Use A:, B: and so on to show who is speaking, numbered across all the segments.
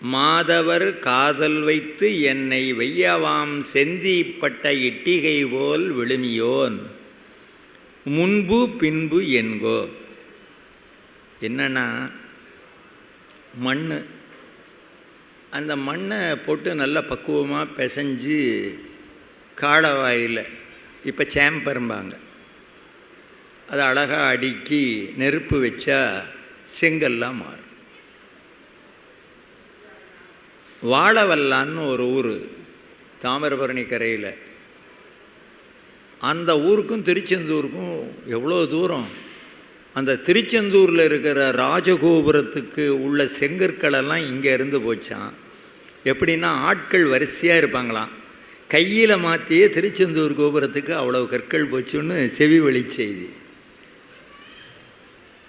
A: மாதவர் காதல் வைத்து என்னை வெய்யவாம் செந்திப்பட்ட இட்டிகை போல் விழுமியோன். முன்பு பின்பு என்கோ. என்னன்னா மண் அந்த மண்ணை போட்டு நல்லா பக்குவமாக பிசைஞ்சு காடவாயில் இப்போ சேம்பரும்பாங்க. அதை அழகாக அடுக்கி நெருப்பு வச்சா செங்கல்லாம் மாறும். வாழவல்லான்னு ஒரு ஊர் தாமிரபரணி கரையில். அந்த ஊருக்கும் திருச்செந்தூருக்கும் எவ்வளோ தூரம்? அந்த திருச்செந்தூரில் இருக்கிற ராஜகோபுரத்துக்கு உள்ள செங்கற்களெல்லாம் இங்கே இருந்து போச்சான் எப்படின்னா ஆட்கள் வரிசையாக இருப்பாங்களாம். கையில் மாற்றியே திருச்செந்தூர் கோபுரத்துக்கு அவ்வளோ கற்கள் போச்சுன்னு செவி வழி செய்தி.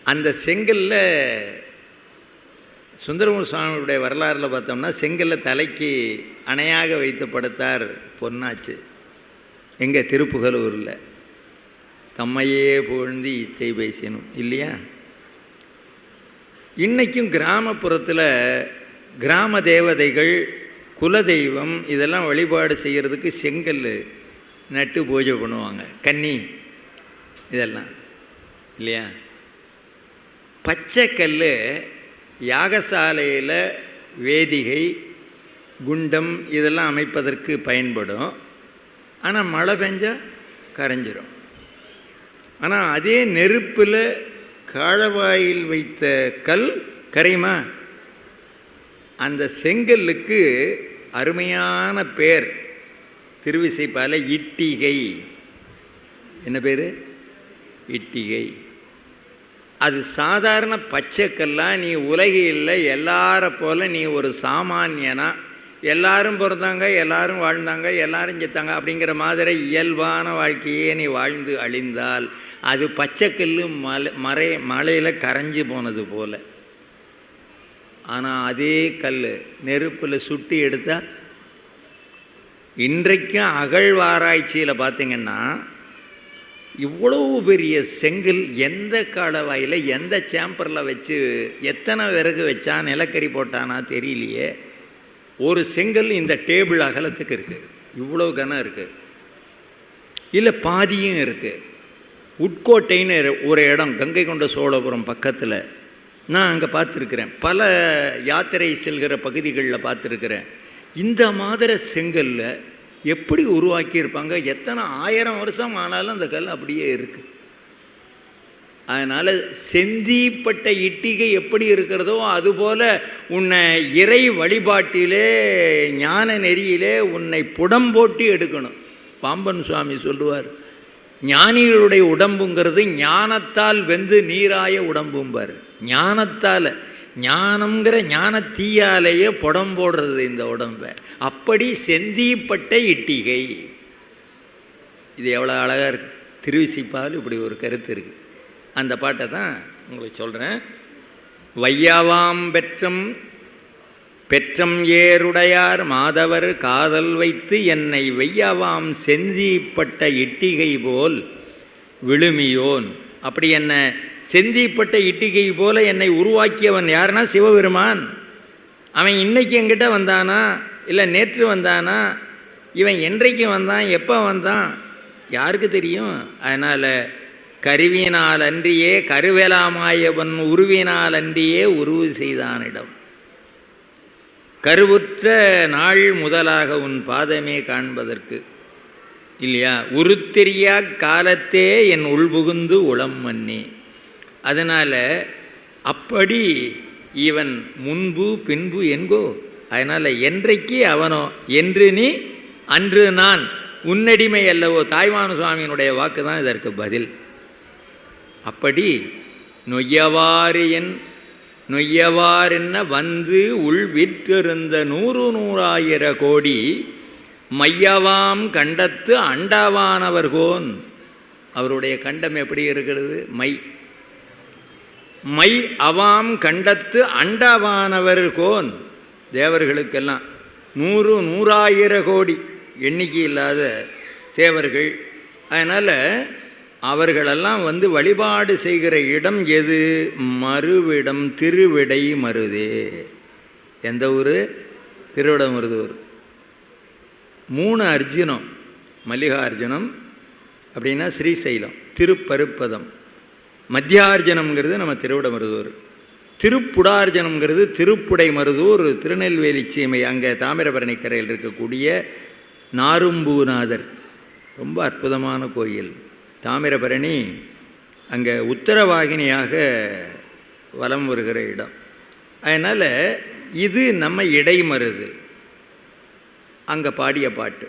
A: அந்த செங்கல்ல சுந்தரமூர் சுவாமியுடைய வரலாறில் பார்த்தோம்னா செங்கல்ல தலைக்கு அணையாக வைத்து படுத்தார் பொன்னாச்சு. எங்கே? திருப்புகலூரில். தம்மையே புகழ்ந்து இச்சை பேசினும் இல்லையா? இன்றைக்கும் கிராமப்புறத்தில் கிராம தேவதைகள் குலதெய்வம் இதெல்லாம் வழிபாடு செய்கிறதுக்கு செங்கல் நட்டு பூஜை பண்ணுவாங்க. கன்னி இதெல்லாம் இல்லையா? பச்சைக்கல் யாகசாலையில் வேதிகை குண்டம் இதெல்லாம் அமைப்பதற்கு பயன்படும். ஆனால் மழை பெஞ்சால் கரைஞ்சிரும். ஆனால் அதே நெருப்பில் காழவாயில் வைத்த கல் கரையுமா? அந்த செங்கல்லுக்கு அருமையான பேர். திருவிசைப்பால இட்டிகை. என்ன பேர்? இட்டிகை. அது சாதாரண பச்சைக்கெல்லாம் நீ உலகில் எல்லார போல நீ ஒரு சாமானியனா எல்லாரும் பிறந்தாங்க எல்லாரும் வாழ்ந்தாங்க எல்லாரும் செத்தாங்க அப்படிங்கிற மாதிரி இயல்பான வாழ்க்கையே நீ வாழ்ந்து அழிந்தால் அது பச்சைக்கல் மலை மறை மலையில் கரைஞ்சி போனது போல். ஆனால் அதே கல் நெருப்பில் சுட்டி எடுத்தால் இன்றைக்கும் அகழ்வாராய்ச்சியில் பார்த்திங்கன்னா இவ்வளவு பெரிய செங்கல் எந்த காலவாயில் எந்த சேம்பரில் வச்சு எத்தனை விறகு வச்சா நிலக்கரி போட்டானா தெரியலையே. ஒரு செங்கல் இந்த டேபிள் அகலத்துக்கு இருக்குது இவ்வளோ கனம் இருக்குது இல்லை பாதியும் இருக்குது உட்கோட்டைன்னு ஒரு இடம் கங்கை கொண்ட சோழபுரம் பக்கத்தில். நான் அங்கே பார்த்துருக்குறேன். பல யாத்திரை செல்கிற பகுதிகளில் பார்த்துருக்குறேன். இந்த மாதிரி செங்கல்ல எப்படி உருவாக்கியிருப்பாங்க? எத்தனை ஆயிரம் வருஷம் ஆனாலும் அந்த கல் அப்படியே இருக்குது அதனால் செந்திப்பட்ட இட்டிகை எப்படி இருக்கிறதோ அதுபோல் உன்னை இறை வழிபாட்டிலே ஞான நெறியிலே உன்னை புடம்போட்டி எடுக்கணும். பாம்பன் சுவாமி சொல்லுவார் ஞானிகளுடைய உடம்புங்கிறது ஞானத்தால் வெந்து நீராய உடம்பும்பார் ஞானத்தால் ஞானம்ங்கிற ஞான தீயாலேயே புடம் போடுறது இந்த உடம்பை. அப்படி செந்திப்பட்ட இட்டிகை. இது எவ்வளோ அழகாக இருக்கு. திருவிசிப்பால் இப்படி ஒரு கருத்து இருக்குது அந்த பாட்டை தான் உங்களுக்கு சொல்கிறேன் வையாவாம் பெற்றம் பெற்றம் ஏருடையார் மாதவர் காதல் வைத்து என்னை வையாவாம் செந்திப்பட்ட இட்டிகை போல் விழுமியோன். அப்படி என்ன? செந்திப்பட்ட இட்டிகை போல என்னை உருவாக்கியவன் யாருன்னா சிவபெருமான். அவன் இன்னைக்கு என்கிட்ட வந்தானா? இல்லை நேற்று வந்தானா? இவன் என்றைக்கு வந்தான்? எப்போ வந்தான்? யாருக்கு தெரியும்? அதனால் கருவினால் அன்றியே கருவேலாமாயவன் உருவினால் அன்றியே உருவு செய்தானிடம். கருவுற்ற நாள் முதலாக உன் பாதமே காண்பதற்கு. இல்லையா? உருத்தெரியா காலத்தே என் உள்புகுந்து உளம் மன்னி. அதனால் அப்படி இவன் முன்பு பின்பு என்கோ அதனால் என்றைக்கு அவனோ என்று நீ அன்று நான் உன்னடிமை அல்லவோ? தாய்வான சுவாமியினுடைய வாக்கு தான் இதற்கு பதில். அப்படி நொய்யவாறு என் நொய்யவாறென்ன வந்து உள் விற்றிருந்த நூறு நூறாயிர கோடி மையவாம் கண்டத்து அண்டவானவர்கோன். அவருடைய கண்டம் எப்படி இருக்கிறது? மை. மை அவாம் கண்டத்து அண்டவானவர் கோன் தேவர்களுக்கெல்லாம் நூறு நூறாயிர கோடி எண்ணிக்கை இல்லாத தேவர்கள். அதனால் அவர்களெல்லாம் வந்து வழிபாடு செய்கிற இடம் எது? மறுவிடம் திருவிடை மருதே. எந்த ஊர்? திருவிடமருதூர் மூணு அர்ஜுனம் மல்லிகார்ஜுனம் அப்படின்னா ஸ்ரீசைலம் திருப்பருப்பதம். மத்தியார்ஜனம்ங்கிறது நம்ம திருவிடமருதூர் திருப்புடார்ஜனம்ங்கிறது திருப்புடை மருதூர் திருநெல்வேலி சீமை அங்கே தாமிரபரணி கரையில் இருக்கக்கூடிய நாரும்பூநாதர். ரொம்ப அற்புதமான கோயில். தாமிரபரணி அங்கே உத்தரவாகினியாக வலம் வருகிற இடம். அதனால் இது நம்ம இடைமருது. அங்கே பாடிய பாட்டு.